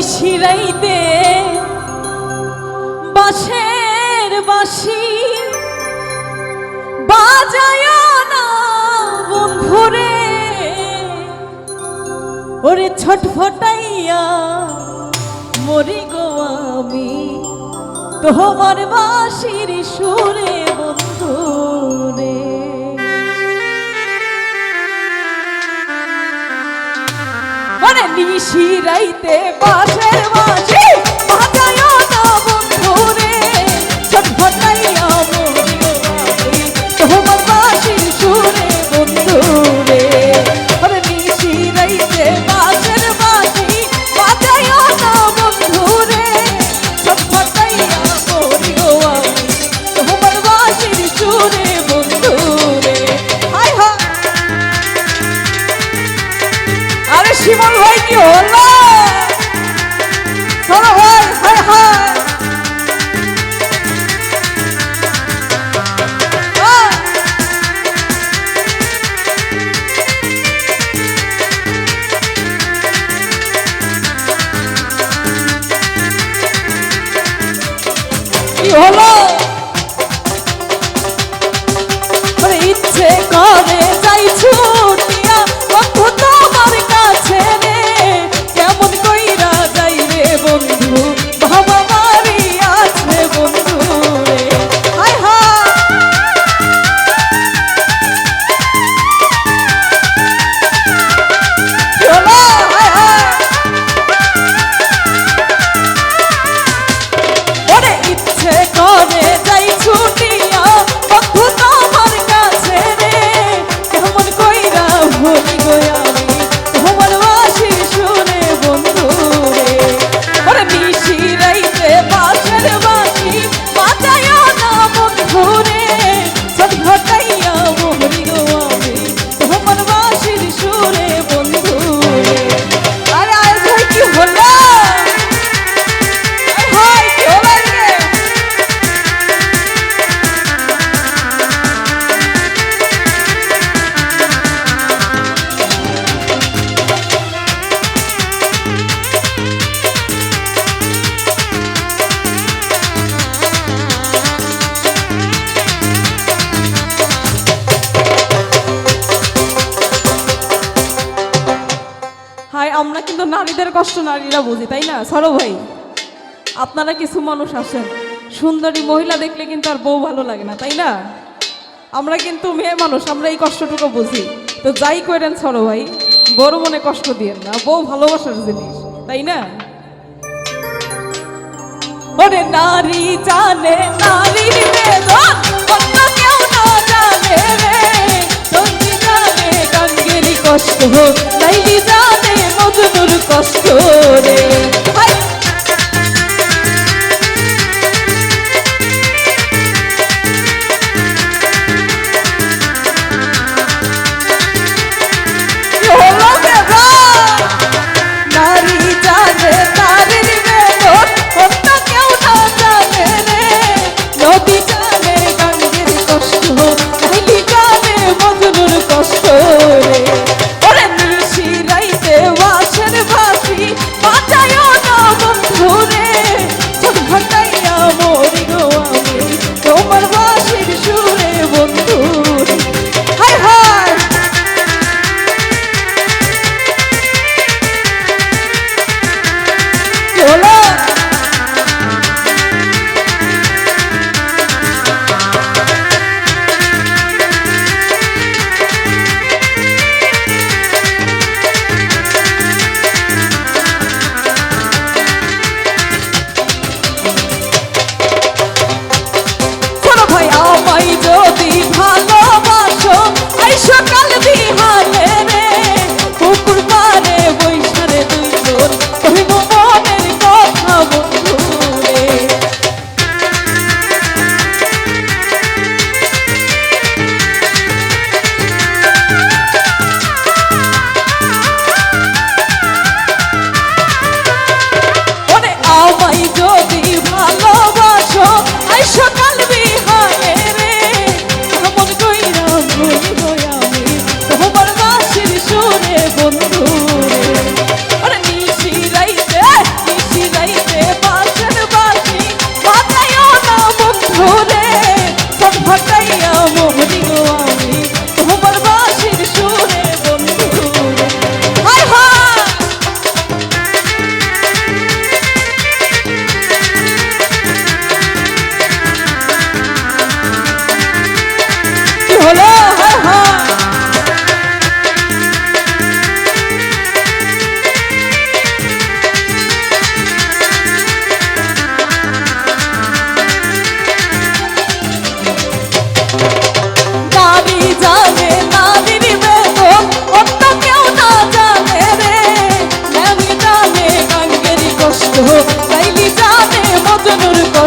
নিশিরাইতে বাঁশের বাঁশি বাজায় না বন্ধুরে। ওরে ছটফটাইয়া মরি গো আমি তোমার বাঁশির সুরে বন্ধুরে। মানে নিশিরাইতে বাঁশের বাঁশি বাজায় নারীদের কষ্ট নারীরা বুঝি, তাই না? সরো ভাই। আপনারা কিছু মানুষ আছেন। সুন্দরী মহিলা দেখলে কিন্তু আর বউ ভালো লাগে না, তাই না? আমরা কিন্তু মেয়ে মানুষ, আমরা এই কষ্টটুকু বুঝি। তো যাই করেন, সরো ভাই। বড় মনে কষ্ট দিয়েন না। বউ ভালোবাসার জিনিস, তাই না? ওরে নারী জানে, নারী বেদন কেউ না জানে রে। তুমি জানে কষ্ট নাইলি জানে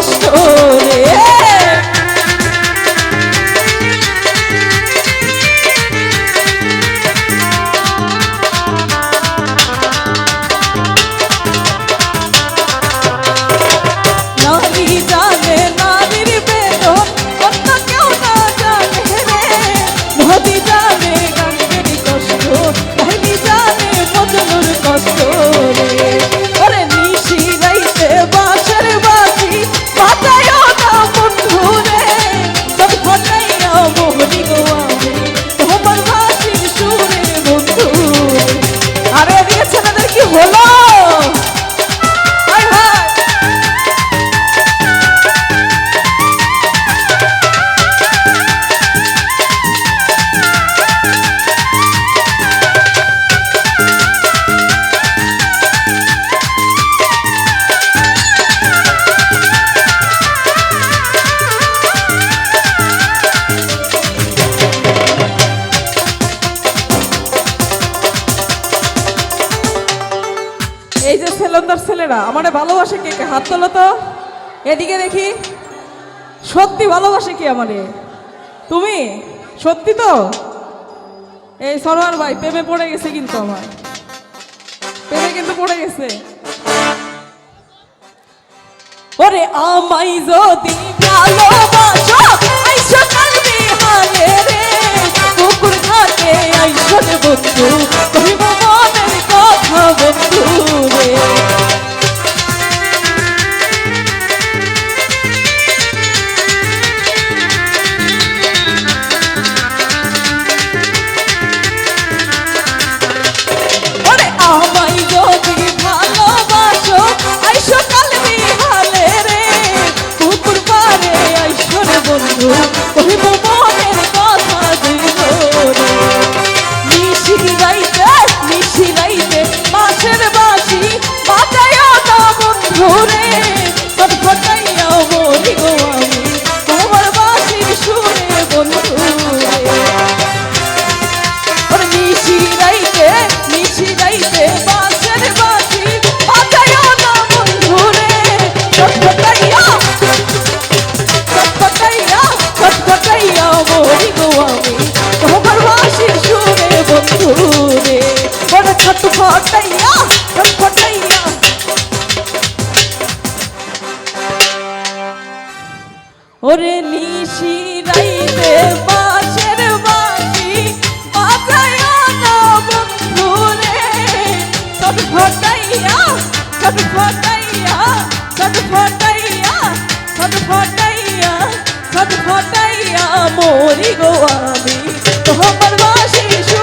কষ্ট যে ছেলেরা, আমারে ভালোবাসে কে কে? হাত তোলো তো। এদিকে দেখি। সত্যি ভালোবাসে কি আমারে? তুমি? সত্যি তো? এই সরোয়ার ভাই, প্রেমে পড়ে গেছে কিন্তু আমার। প্রেমে কিন্তু পড়ে গেছে। ওরে আমাই যদি ভালোবাসো, আইসো কালবি হালে রে। কুকুর ঘাটে আইসো বন্ধু কথা বন্ধু রে বন্ধুরে ওরে ছটফটাইয়া ছটফটাইয়া ওরে নিশি রাইতে বাঁশের বাঁশি বাজায়া না বন্ধু রে। সব ফটাইয়া সব ফটাইয়া সব ফটাইয়া সব ফটাইয়া সব ফটাইয়া মরি গো আমি। তোমার বাঁশি সুর